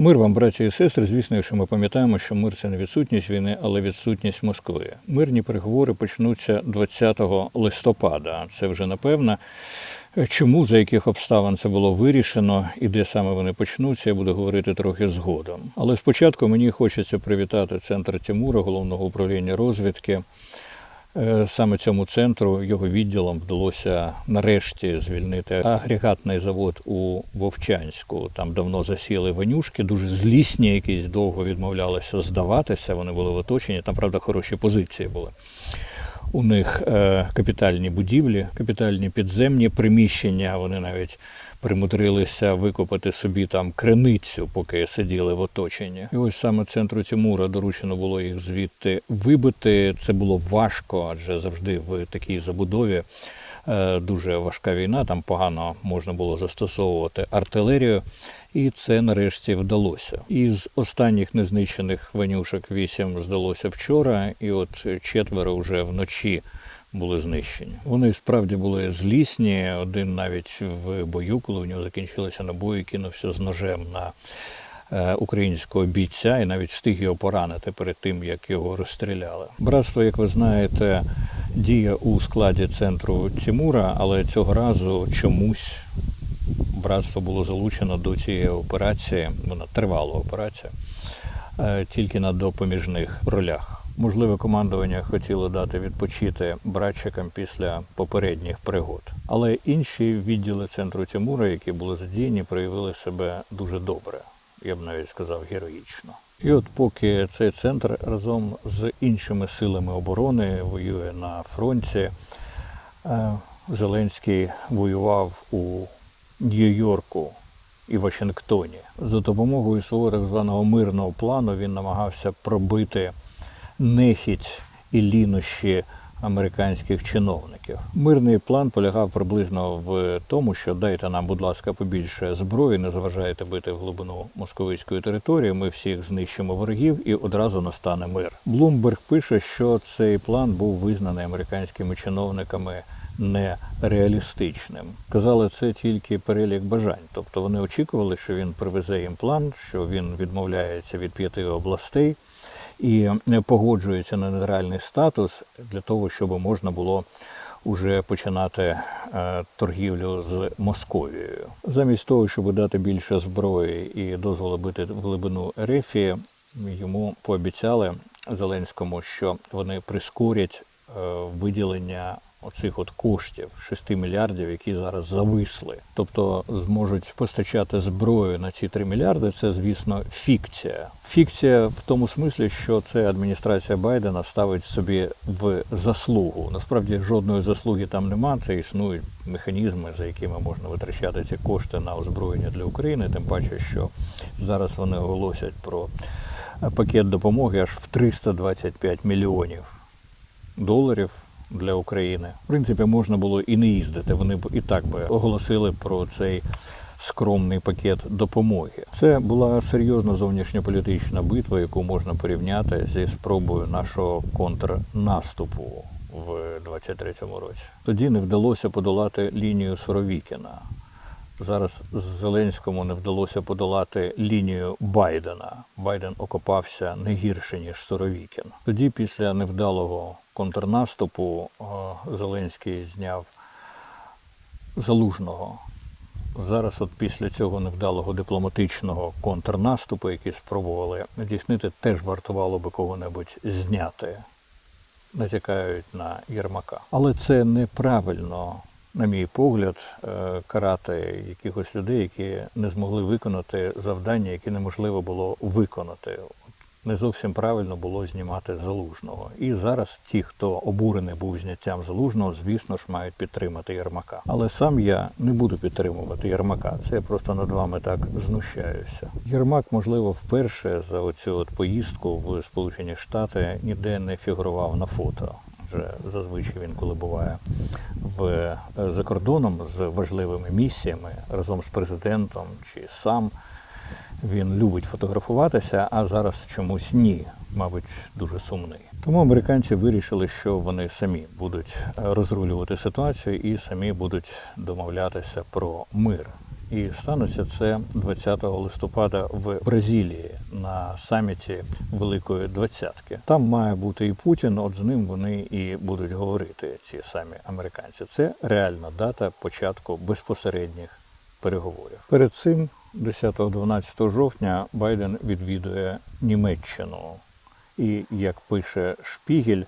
Мир вам, браті і сестри. Звісно, якщо ми пам'ятаємо, що мир це не відсутність війни, але відсутність Москви. Мирні переговори почнуться 20 листопада. Це вже напевно. Чому за яких обставин це було вирішено і де саме вони почнуться, я буду говорити трохи згодом. Але спочатку мені хочеться привітати центр Тимура, головного управління розвідки. Е, Саме цьому центру його відділом вдалося нарешті звільнити агрегатний завод у Вовчанську. Там давно засіли ванюшки, дуже злісні, якісь довго відмовлялися здаватися. Вони були в оточенні. Там, правда, хороші позиції були. У них е, капітальні будівлі, капітальні підземні приміщення. Вони навіть примудрилися викопати собі там криницю, поки сиділи в оточенні. І ось саме центру Тимура доручено було їх звідти вибити. Це було важко, адже завжди в такій забудові е, дуже важка війна. Там погано можна було застосовувати артилерію. І це нарешті вдалося. Із останніх незнищених ванюшок вісім здалося вчора, і от четверо вже вночі були знищені. Вони справді були злісні. Один навіть в бою, коли у нього закінчилися набої, кинувся з ножем на е, українського бійця і навіть встиг його поранити перед тим, як його розстріляли. Братство, як ви знаєте, діє у складі центру Тимура, але цього разу чомусь братство було залучено до цієї операції, вона тривала операція, е, тільки на допоміжних ролях. Можливо, командування хотіло дати відпочити братчикам після попередніх пригод. Але інші відділи центру Тимура, які були задіяні, проявили себе дуже добре. Я б навіть сказав героїчно. І от поки цей центр разом з іншими силами оборони воює на фронті, е, Зеленський воював у Нью-Йорку і Вашингтоні. За допомогою свого так званого мирного плану він намагався пробити нехідь і лінощі американських чиновників. Мирний план полягав приблизно в тому, що дайте нам, будь ласка, побільше зброї, не заважайте бити в глибину московицької території. Ми всіх знищимо ворогів і одразу настане мир. Блумберг пише, що цей план був визнаний американськими чиновниками нереалістичним. Казали, це тільки перелік бажань. Тобто вони очікували, що він привезе їм план, що він відмовляється від п'яти областей і погоджується на нейтральний статус для того, щоб можна було уже починати е, торгівлю з Московією. Замість того, щоб дати більше зброї і дозволи бити глибину Ерефії, йому пообіцяли Зеленському, що вони прискорять е, виділення оцих от коштів 6 мільярдів, які зараз зависли. Тобто зможуть постачати зброю на ці 3 мільярди. Це, звісно, фікція. Фікція в тому смислі, що це адміністрація Байдена ставить собі в заслугу. Насправді жодної заслуги там нема. Це існують механізми, за якими можна витрачати ці кошти на озброєння для України. Тим паче, що зараз вони оголосять про пакет допомоги аж в 325 мільйонів доларів для України. В принципі, можна було і не їздити. Вони б і так би оголосили про цей скромний пакет допомоги. Це була серйозна зовнішньополітична битва, яку можна порівняти зі спробою нашого контрнаступу в 23-му році. Тоді не вдалося подолати лінію Суровікіна. Зараз Зеленському не вдалося подолати лінію Байдена. Байден окопався не гірше ніж Суровікін. Тоді, після невдалого контрнаступу, е, Зеленський зняв залужного. Зараз, от після цього невдалого дипломатичного контрнаступу, який спробували здійснити, теж вартувало би кого-небудь зняти. Натякають на Єрмака. Але це неправильно на мій погляд, е, карати якихось людей, які не змогли виконати завдання, які неможливо було виконати. Не зовсім правильно було знімати залужного. І зараз ті, хто обурений був зняттям залужного, звісно ж, мають підтримати Єрмака. Але сам я не буду підтримувати Єрмака. Це я просто над вами так знущаюся. Єрмак, можливо, вперше за оцю от поїздку в Сполучені Штати ніде не фігурував на фото. Вже зазвичай він, коли буває в е, за кордоном з важливими місіями разом з президентом чи сам. Він любить фотографуватися, а зараз чомусь ні, мабуть, дуже сумний. Тому американці вирішили, що вони самі будуть розрулювати ситуацію і самі будуть домовлятися про мир. І станеться це 20 листопада в Бразилії на саміті Великої Двадцятки. Там має бути і Путін. От з ним вони і будуть говорити ці самі американці. Це реальна дата початку безпосередніх переговорів. Перед цим, 10-12 жовтня, Байден відвідує Німеччину. І як пише Шпігель,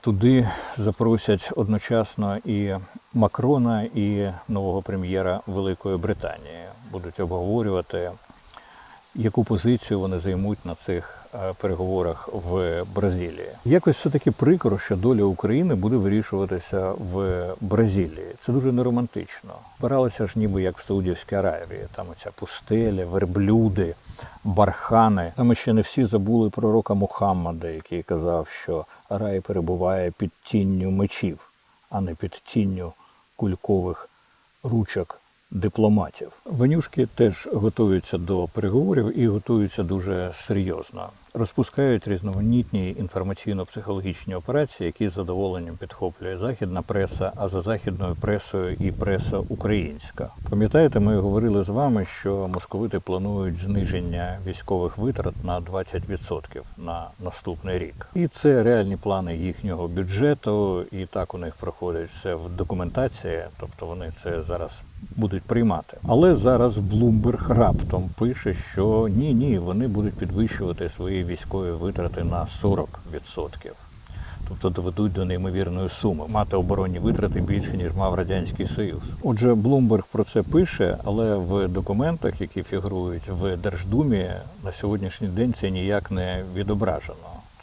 туди запросять одночасно і Макрона, і нового прем'єра Великої Британії. Будуть обговорювати, яку позицію вони займуть на цих е, переговорах в Бразилії. Якось все таки прикро, що доля України буде вирішуватися в Бразилії. Це дуже неромантично. Збиралися ж ніби як в Саудівській Аравії. Там оця пустеля, верблюди, бархани. Там ще не всі забули пророка Мухаммада, який казав, що рай перебуває під тінню мечів, а не під тінню кулькових ручок дипломатів. Ванюшки теж готуються до переговорів і готуються дуже серйозно. Розпускають різноманітні інформаційно-психологічні операції, які з задоволенням підхоплює західна преса, а за західною пресою і преса українська. Пам'ятаєте, ми говорили з вами, що московити планують зниження військових витрат на 20% на наступний рік, і це реальні плани їхнього бюджету, і так у них проходить все в документації, тобто вони це зараз будуть приймати. Але зараз Bloomberg раптом пише, що ні, ні, вони будуть підвищувати свої військові витрати на 40%. Тобто доведуть до неймовірної суми мати оборонні витрати більше ніж мав радянський союз. Отже, Блумберг про це пише, але в документах, які фігурують в Держдумі, на сьогоднішній день це ніяк не відображено.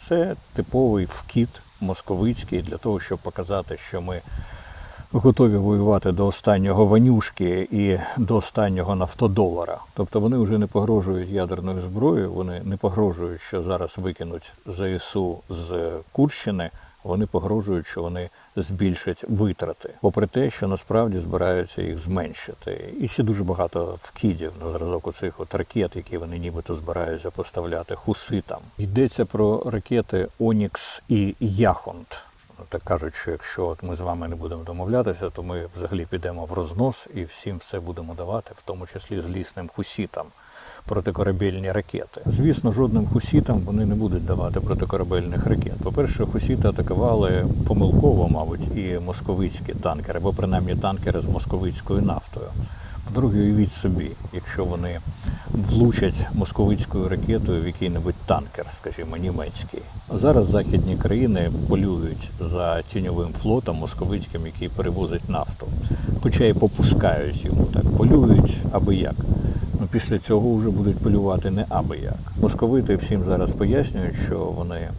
Це типовий вкіт московицький для того, щоб показати, що ми готові воювати до останнього ванюшки і до останнього нафтодолара. Тобто вони вже не погрожують ядерною зброєю, вони не погрожують, що зараз викинуть ЗСУ з Курщини. Вони погрожують, що вони збільшать витрати, попри те, що насправді збираються їх зменшити. І ще дуже багато вкидів на зразок оцих от ракет, які вони нібито збираються поставляти хуситам. Йдеться про ракети Онікс і Яхонт. Так кажуть, що якщо от ми з вами не будемо домовлятися, то ми взагалі підемо в рознос і всім все будемо давати, в тому числі злісним хусітам протикорабельні ракети. Звісно, жодним хусітам вони не будуть давати протикорабельних ракет. По-перше, хусіти атакували помилково, мабуть, і московицькі танкери, або принаймні танкери з московицькою нафтою. По-друге, уявіть собі, якщо вони влучать московицькою ракетою в який-небудь танкер, скажімо, німецький. Зараз західні країни полюють за тіньовим флотом московицьким, який перевозить нафту. Хоча і попускають йому так, полюють аби як. Ну, після цього вже будуть полювати не аби як. Московити всім зараз пояснюють, що вони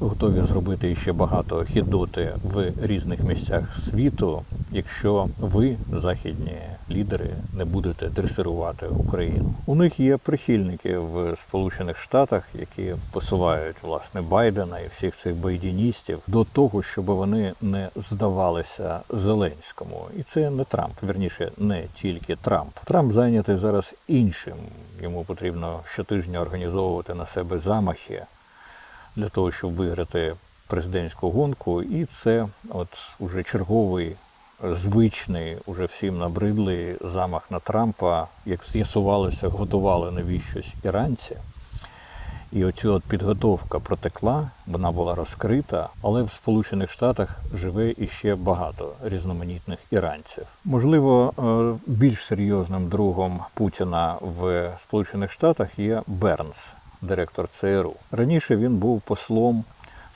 готові зробити ще багато хідоти в різних місцях світу, якщо ви, західні лідери, не будете дресирувати Україну. У них є прихильники в Сполучених Штатах, які посилають власне Байдена і всіх цих байдіністів до того, щоб вони не здавалися Зеленському, і це не Трамп, верніше, не тільки Трамп. Трамп зайнятий зараз іншим. Йому потрібно щотижня організовувати на себе замахи для того, щоб виграти президентську гонку, і це от уже черговий звичний, уже всім набридлий замах на Трампа, як з'ясувалося, готували навіщось іранці. І оцю от підготовка протекла, вона була розкрита, але в Сполучених Штатах живе іще багато різноманітних іранців. Можливо, е, більш серйозним другом Путіна в Сполучених Штатах є Бернс, директор ЦРУ. Раніше він був послом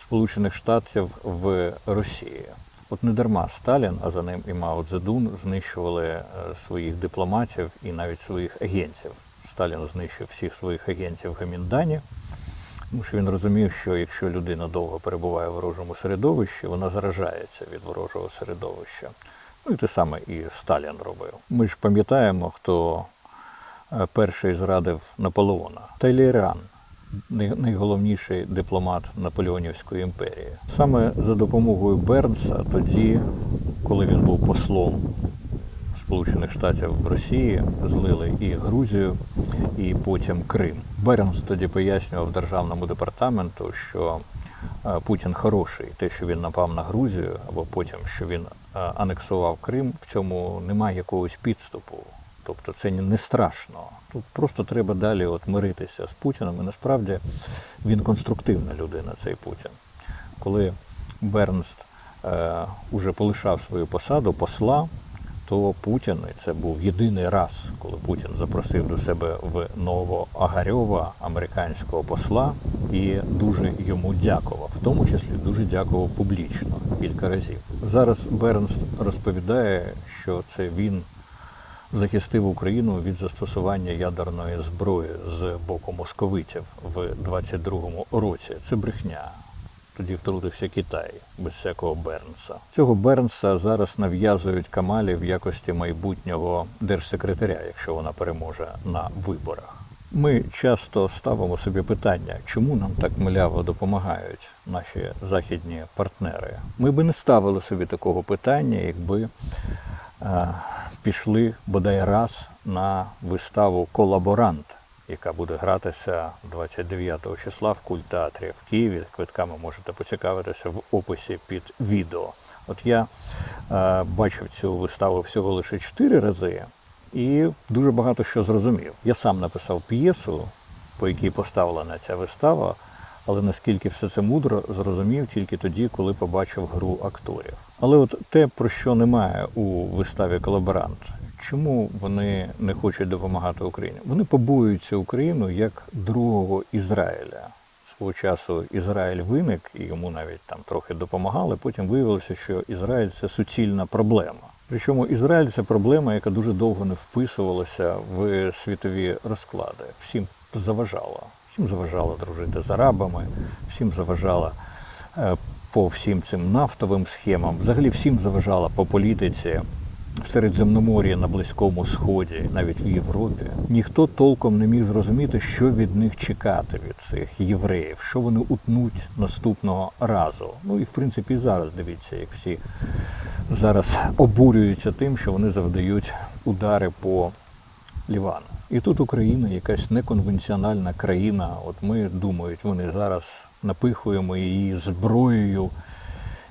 Сполучених Штатів в Росії. От не дарма Сталін, а за ним і Мао Цзедун знищували е, своїх дипломатів і навіть своїх агентів. Сталін знищив всіх своїх агентів в Гаміндані, тому що він розумів, що якщо людина довго перебуває в ворожому середовищі, вона заражається від ворожого середовища. Ну і те саме і Сталін робив. Ми ж пам'ятаємо, хто е, перший зрадив Наполеона. Най- найголовніший дипломат Наполеонівської імперії. Саме за допомогою Бернса, тоді, коли він був послом Сполучених Штатів в Росії, злили і Грузію, і потім Крим. Бернс тоді пояснював державному департаменту, що е, Путін хороший, те, що він напав на Грузію, або потім, що він е, анексував Крим, в цьому немає якогось підступу. Тобто це не страшно. Тут просто треба далі от миритися з Путіним. І насправді він конструктивна людина, цей Путін. Коли Бернст е, уже полишав свою посаду посла, то Путін, і це був єдиний раз, коли Путін запросив до себе в Новоагарьова американського посла і дуже йому дякував, в тому числі дуже дякував публічно кілька разів. Зараз Бернс розповідає, що це він захистив Україну від застосування ядерної зброї з боку московитів в 22-му році. Це брехня. Тоді втрутився Китай без всякого Бернса. Цього Бернса зараз нав'язують Камалі в якості майбутнього держсекретаря, якщо вона переможе на виборах. Ми часто ставимо собі питання, чому нам так мляво допомагають наші західні партнери. Ми би не ставили собі такого питання, якби е, пішли бодай раз на виставу Колаборант, яка буде гратися 29 числа в культтеатрі в Києві. Квитками можете поцікавитися в описі під відео. От я е, бачив цю виставу всього лише чотири рази і дуже багато що зрозумів. Я сам написав п'єсу, по якій поставлена ця вистава, але наскільки все це мудро зрозумів тільки тоді, коли побачив гру акторів. Але от те, про що немає у виставі колаборант, чому вони не хочуть допомагати Україні? Вони побоюються Україну як другого Ізраїля. Свого часу Ізраїль виник і йому навіть там трохи допомагали. Потім виявилося, що Ізраїль це суцільна проблема. Причому Ізраїль це проблема, яка дуже довго не вписувалася в світові розклади. Всім заважала. Всім заважала дружити з арабами, всім заважала е, по всім цим нафтовим схемам, взагалі всім заважала по політиці в Середземномор'ї на Близькому Сході, навіть в Європі. Ніхто толком не міг зрозуміти, що від них чекати від цих євреїв, що вони утнуть наступного разу. Ну і в принципі зараз дивіться, як всі зараз обурюються тим, що вони завдають удари по Лівану. І тут Україна, якась неконвенціональна країна. От ми думають, вони зараз напихуємо її зброєю,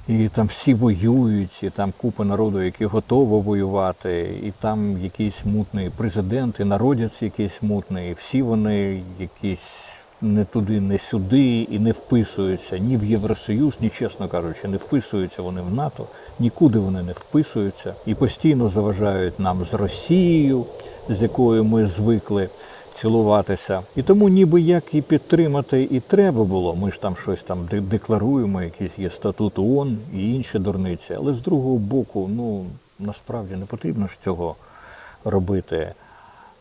і там всі воюють, і там купа народу, які готово воювати, і там якийсь мутний президент, і народець якийсь мутний, і всі вони якісь не туди, не сюди, і не вписуються ні в Євросоюз, ні, чесно кажучи, не вписуються вони в НАТО, нікуди вони не вписуються і постійно заважають нам з Росією, з якою ми звикли цілуватися. І тому ніби як і підтримати і треба було. Ми ж там щось там де- декларуємо, якийсь є статут ООН і інші дурниці. Але з другого боку, ну насправді не потрібно ж цього робити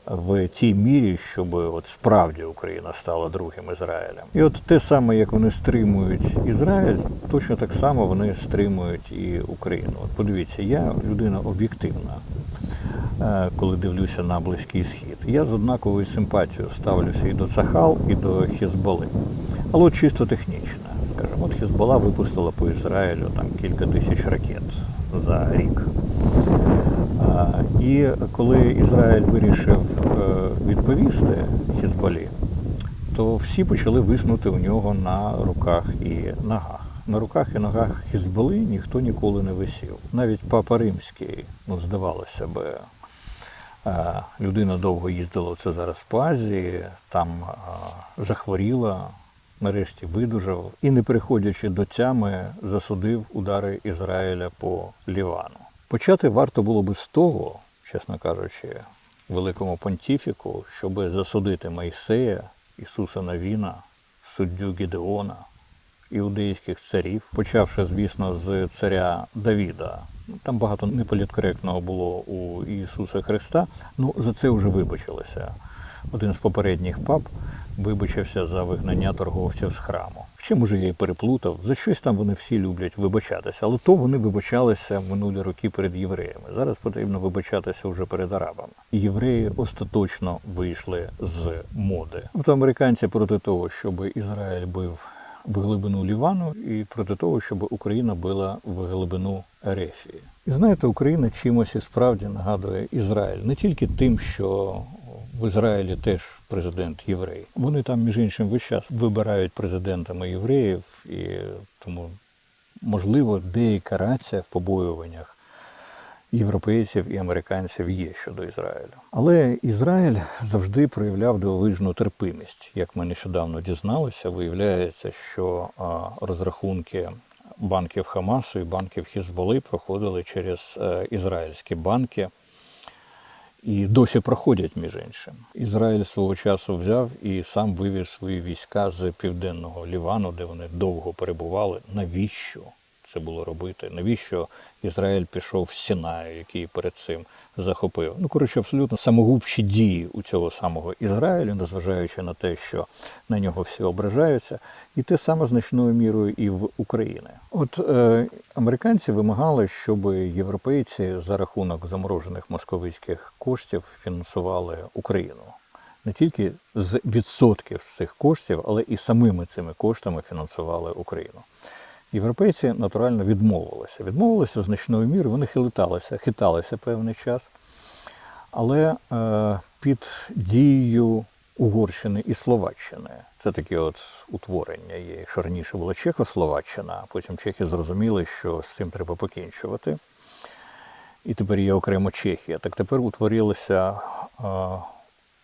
в тій мірі, щоб от справді Україна стала другим Ізраїлем. І от те саме, як вони стримують Ізраїль, точно так само вони стримують і Україну. От подивіться, я людина об'єктивна, е, коли дивлюся на Близький Схід. Я з однаковою симпатією ставлюся і до Цахал, і до Хезболи. Але чисто технічно. Скажімо, от Хезбола випустила по Ізраїлю там кілька тисяч ракет за рік. І коли Ізраїль вирішив е, відповісти Хізболі, то всі почали виснути у нього на руках і ногах. На руках і ногах Хізболи ніхто ніколи не висів. Навіть папа римський, ну здавалося би, е, людина довго їздила це зараз по Азії, там е, захворіла, нарешті видужав і, не приходячи до тями, засудив удари Ізраїля по Лівану. Почати варто було би з того, чесно кажучи, великому понтіфіку, щоб засудити Майсея, Ісуса Навіна, суддю Гідеона, іудейських царів, почавши, звісно, з царя Давіда. Там багато неполіткоректного було у Ісуса Христа. Ну, за це вже вибачилися. Один з попередніх пап вибачився за вигнання торговців з храму. В чим уже я і переплутав? За щось там вони всі люблять вибачатися, але то вони вибачалися в минулі роки перед євреями. Зараз потрібно вибачатися вже перед арабами. Євреї остаточно вийшли з моди. Тобто американці проти того, щоб Ізраїль бив в глибину Лівану, і проти того, щоб Україна била в глибину Ерефії. І знаєте, Україна чимось і справді нагадує Ізраїль не тільки тим, що Ізраїлі теж президент єврей. Вони там, між іншим, весь час вибирають президентами євреїв, і тому, можливо, деяка рація в побоюваннях європейців і американців є щодо Ізраїлю. Але Ізраїль завжди проявляв дивовижну терпимість. Як ми нещодавно дізналися, виявляється, що розрахунки банків Хамасу і банків Хізболи проходили через е, ізраїльські банки і досі проходять між іншим. Ізраїль свого часу взяв і сам вивів свої війська з південного Лівану, де вони довго перебували. Навіщо це було робити? Навіщо Ізраїль пішов в Сінаю, який перед цим захопив? Ну коротше, абсолютно самогубші дії у цього самого Ізраїлю, незважаючи на те, що на нього всі ображаються, і те саме значною мірою і в Україні. От е, американці вимагали, щоб європейці за рахунок заморожених московицьких коштів фінансували Україну. Не тільки з відсотків з цих коштів, але і самими цими коштами фінансували Україну. Європейці натурально відмовилися. Відмовилися значною мірою, вони хилиталися, хиталися певний час. Але е, під дією Угорщини і Словаччини це таке от утворення є. Якщо раніше була Чехословаччина, а потім чехи зрозуміли, що з цим треба покінчувати. І тепер є окремо Чехія. Так тепер утворилася е,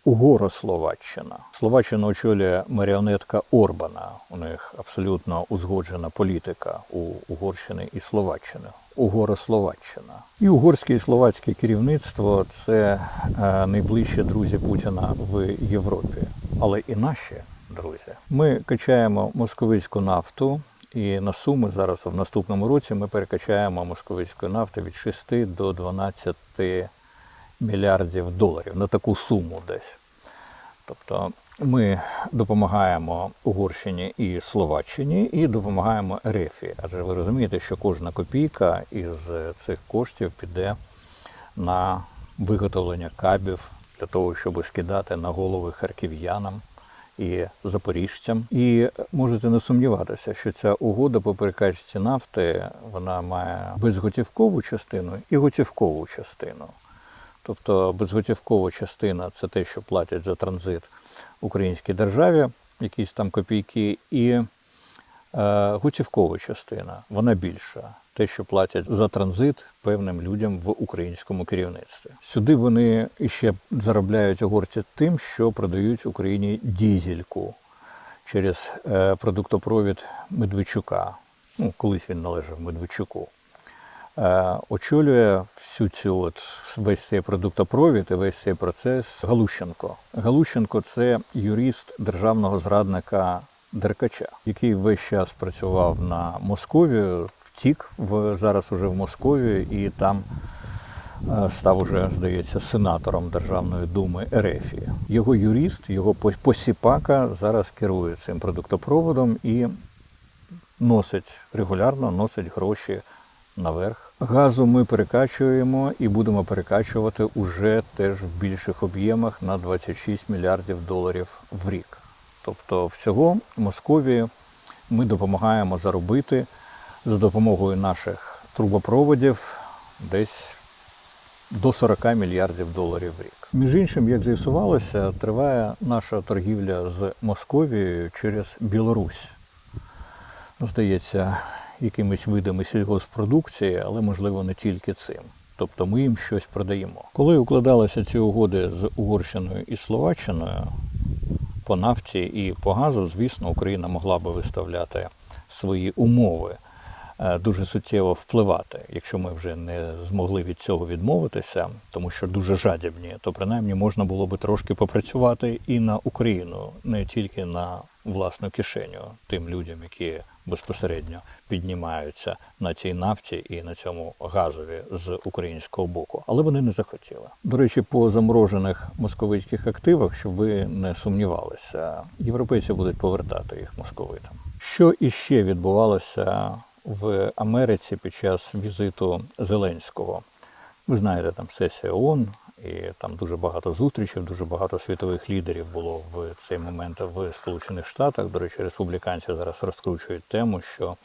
Угоро-Словаччина. Словаччина очолює маріонетка Орбана. У них абсолютно узгоджена політика у Угорщини і Словаччини. Угоро-Словаччина. І угорське і словацьке керівництво це е, найближчі друзі Путіна в Європі. Але і наші друзі. Ми качаємо московицьку нафту. І на суми зараз в наступному році ми перекачаємо московицької нафти від 6 до 12 мільярдів доларів на таку суму десь. Тобто ми допомагаємо Угорщині і Словаччині і допомагаємо Ерефі. Адже ви розумієте, що кожна копійка із цих коштів піде на виготовлення кабів для того, щоб скидати на голови харків'янам і запоріжцям. І можете не сумніватися, що ця угода по перекачці нафти вона має безготівкову частину і готівкову частину. Тобто безготівкова частина це те, що платять за транзит українській державі, якісь там копійки, і е, готівкова частина, вона більша. Те, що платять за транзит певним людям в українському керівництві. Сюди вони ще заробляють угорці тим, що продають Україні дізельку через е, продуктопровід Медведчука. Ну, колись він належав Медведчуку. Е, очолює всю цю от весь цей продуктопровід і весь цей процес Галущенко. Галущенко це юрист державного зрадника Деркача, який весь час працював на Московію, втік в зараз уже в Московію і там. е, Став уже, здається, сенатором Державної думи Ерефії. Його юрист, його посіпака зараз керує цим продуктопроводом і носить регулярно носить гроші наверх. Газу ми перекачуємо і будемо перекачувати уже теж в більших об'ємах на 26 мільярдів доларів в рік. Тобто, всього Московії ми допомагаємо заробити за допомогою наших трубопроводів десь до 40 мільярдів доларів в рік. Між іншим, як з'ясувалося, триває наша торгівля з Московією через Білорусь здається, якимись видами сільгоспродукції, але можливо не тільки цим. Тобто ми їм щось продаємо. Коли укладалися ці угоди з Угорщиною і Словаччиною по нафті і по газу, звісно, Україна могла би виставляти свої умови, е, дуже суттєво впливати. Якщо ми вже не змогли від цього відмовитися, тому що дуже жадібні, то принаймні можна було би трошки попрацювати і на Україну, не тільки на власну кишеню тим людям, які безпосередньо піднімаються на цій нафті і на цьому газові з українського боку, але вони не захотіли. До речі, по заморожених московицьких активах, щоб ви не сумнівалися, європейці будуть повертати їх московитам. Що іще відбувалося в Америці під час візиту Зеленського? Ви знаєте, там сесія ООН, і там дуже багато зустрічей, дуже багато світових лідерів було в цей момент в Сполучених Штатах. До речі, республіканці зараз розкручують тему, що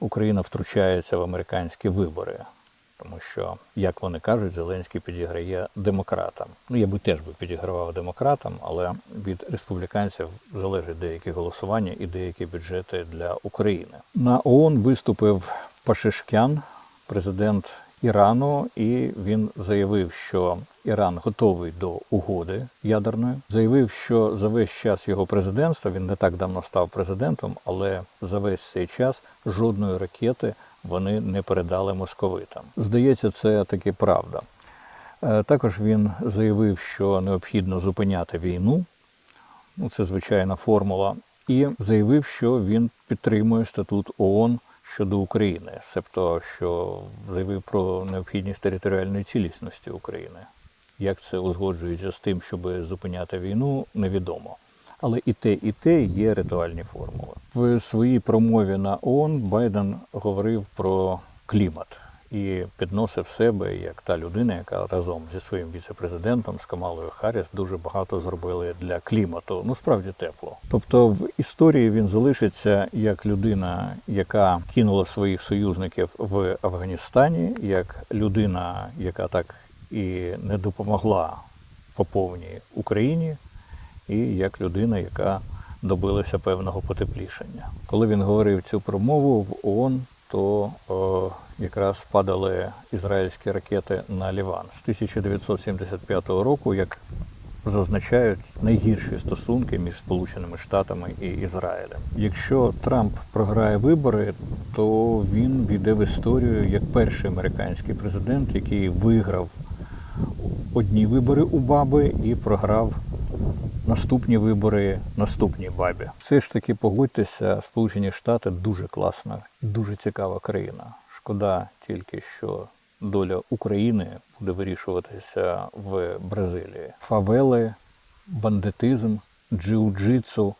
Україна втручається в американські вибори. Тому що, як вони кажуть, Зеленський підіграє демократам. Ну, я би теж би підігравав демократам, але від республіканців залежать деякі голосування і деякі бюджети для України. На ООН виступив Пашишкян, президент Ірану, і він заявив, що Іран готовий до угоди ядерної. Заявив, що за весь час його президентства він не так давно став президентом, але за весь цей час жодної ракети вони не передали московитам. Здається, це таки правда. Е, Також він заявив, що необхідно зупиняти війну. Ну, це звичайна формула. І заявив, що він підтримує статут ООН щодо України, себто що заявив про необхідність територіальної цілісності України. Як це узгоджується з тим, щоб зупиняти війну, невідомо. Але і те, і те є ритуальні формули. В своїй промові на ООН Байден говорив про клімат і підносив себе як та людина, яка разом зі своїм віце-президентом з Камалою Харріс дуже багато зробили для клімату. Ну справді тепло. Тобто в історії він залишиться як людина, яка кинула своїх союзників в Афганістані, як людина, яка так і не допомогла по повній Україні, і як людина, яка добилася певного потеплішання. Коли він говорив цю промову в ООН, то о, якраз падали ізраїльські ракети на Ліван з 1975 року, як зазначають найгірші стосунки між Сполученими Штатами і Ізраїлем. Якщо Трамп програє вибори, то він війде в історію як перший американський президент, який виграв одні вибори у Баби і програв наступні вибори наступній бабі. Все ж таки погодьтеся, Сполучені Штати дуже класна і дуже цікава країна. Шкода тільки, що доля України буде вирішуватися в Бразилії. Фавели, бандитизм, джиу-джитсу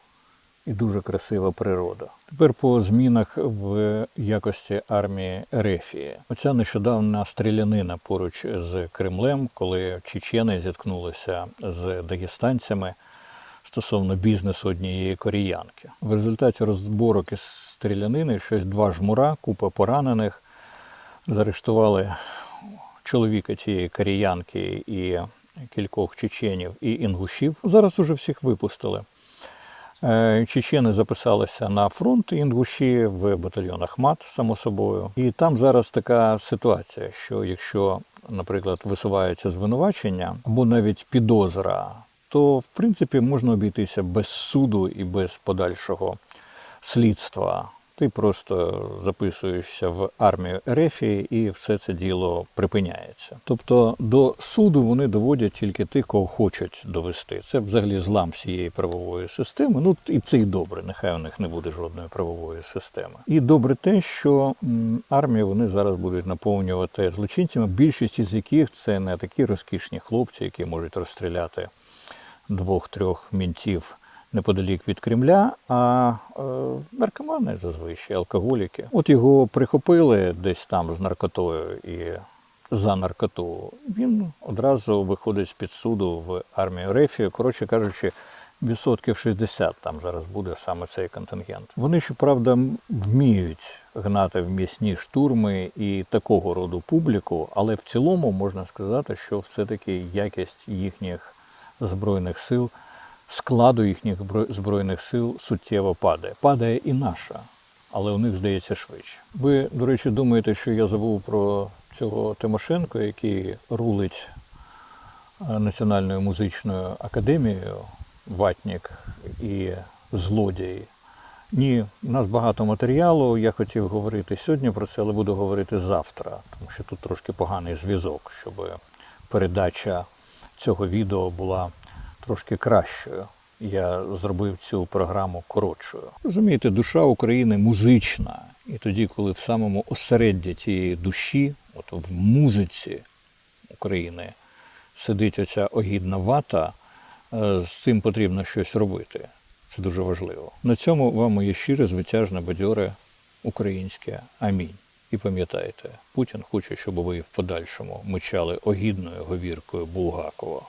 і дуже красива природа. Тепер по змінах в якості армії Ерефії. Оця нещодавна стрілянина поруч з Кремлем, коли чечени зіткнулися з дагестанцями стосовно бізнесу однієї коріянки. В результаті розборок із стрілянини щось два жмура, купа поранених, заарештували чоловіка цієї коріянки і кількох чеченів і інгушів. Зараз уже всіх випустили. Е, Чечени записалися на фронт інгуші в батальйон Ахмат, само собою. І там зараз така ситуація, що якщо, наприклад, висувається звинувачення або навіть підозра, то в принципі можна обійтися без суду і без подальшого слідства. Ти просто записуєшся в армію Ерефії і все це діло припиняється. Тобто до суду вони доводять тільки тих, кого хочуть довести. Це взагалі злам всієї правової системи. Ну і це й добре. Нехай у них не буде жодної правової системи. І добре те, що армію вони зараз будуть наповнювати злочинцями, більшість із яких це не такі розкішні хлопці, які можуть розстріляти двох-трьох мінців неподалік від Кремля, а е, наркомани зазвичай, алкоголіки. От його прихопили десь там з наркотою і за наркоту. Він одразу виходить з під суду в армію Рефію. Коротше кажучи, відсотків 60 там зараз буде саме цей контингент. Вони, щоправда, вміють гнати в м'ясні штурми і такого роду публіку, але в цілому можна сказати, що все-таки якість їхніх збройних сил, складу їхніх збройних сил суттєво падає. Падає і наша, але у них здається швидше. Ви, до речі, думаєте, що я забув про цього Тимошенко, який рулить е, Національною музичною академією, ватнік і злодій. Ні, у нас багато матеріалу. Я хотів говорити сьогодні про це, але буду говорити завтра, тому що тут трошки поганий зв'язок, щоб передача цього відео була трошки кращою. Я зробив цю програму коротшою. Розумієте, душа України музична. І тоді, коли в самому осередді цієї душі, от в музиці України, сидить оця огідна вата, е, з цим потрібно щось робити. Це дуже важливо. На цьому вам моє щире, звитяжне, бадьоре українське амінь. І пам'ятайте, Путін хоче, щоб ви в подальшому мичали огідною говіркою Булгакова.